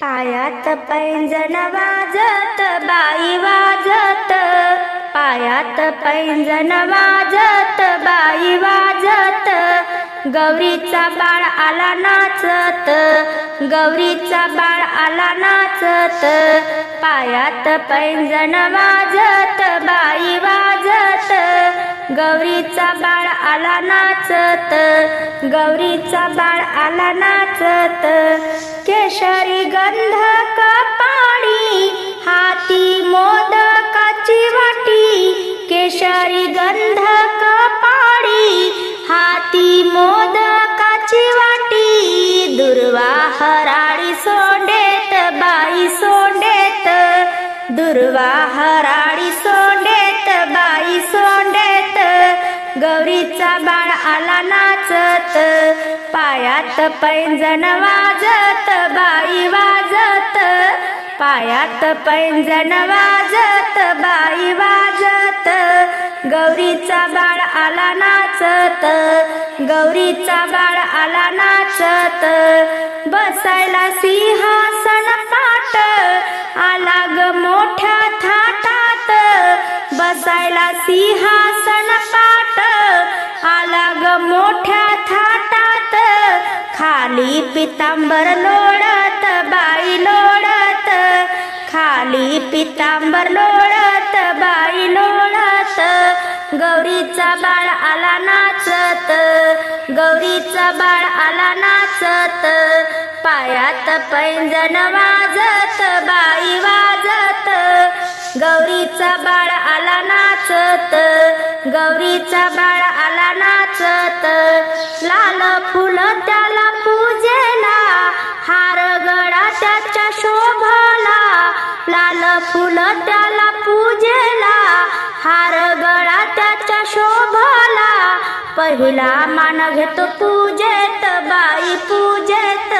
पायात पैंजण वाजत बाई वाजत. पायात पैंजण वाजत बाई वाजत. गौरीचा बाळ आला नाचत गौरीचा बाळ आला नाचत. पायात पैंजण वाजत बाई वाजत. गौरीचा बाळ आला नाचत गौरीचा बाळ आला नाचत. केशरी गंध कपाळी हाती मोदकाची वाटी. केशरी गंध कपाळी हाती मोदकाची वाटी. दुर्वा हराळी सोंडेत बाई सोंडेत. दुर्वा हराळी सोंडेत बाई गौरीचा बाळ आला नाचत. पायात पैंजण वाजत बाई वाजत. पायात पैंजण वाजत बाई वाजत. गौरीचा बाळ आला नाचत. गौरीचा बाळ आला नाचत. बसायला सिंहासन पाट. आला गमो बसायला सिंहासन पाट. आला ग मोठ्या थाटात. खाली पितांबर लोळत बाई लोळत. खाली पितांबर लोळत बाई लोळत. गौरीचा बाळ आला नाचत. गौरीचा बाळ आला नाचत. पायात पैंजण वाजत बाई वाजत. गौरीचा बाळ आला नाचत गौरीचा बाळ आला नाचत. लाल फुल त्याला पूजेला हार गळा त्याच्या शोभाला. लाल फुल त्याला पूजेला हार गळा त्याच्या शोभाला. पहिला मान घेतो पूजेत बाई पूजेत.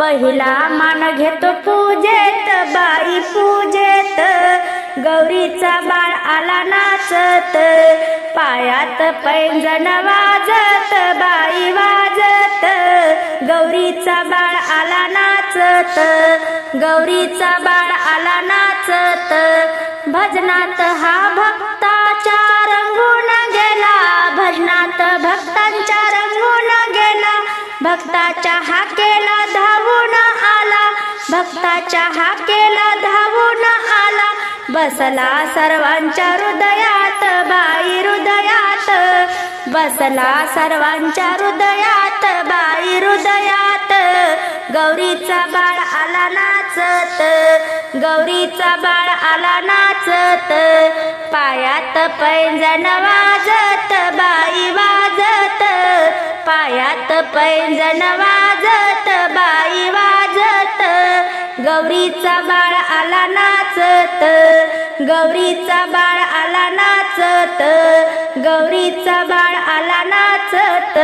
पहिला मान घेतो गौरीचा बाळ आला नाचत पायात पैंजण वाजत बाई वाजत. गौरीचा बाळ आला नाचत गौरीचा बाळ आला नाचत. भजनात हा भक्ताच्या रंगून गेला भजनात भक्तांच्या रंगून गेला. भक्ताच्या हा केला धावून आला भक्ताच्या हा केला धावून आला बसला सर्वांच्या हृदयात बाई हृदयात. बसला सर्वांच्या हृदयात बाई हृदयात. गौरीचा बाळ आला नाचत गौरीचा बाळ आला नाचत. पायात पैंजण वाजत बाई वाजत. पायात पैंजण वाजत गौरीचा बाळ आला नाचत गौरीचा बाळ आला नाचत गौरीचा बाळ आला नाचत.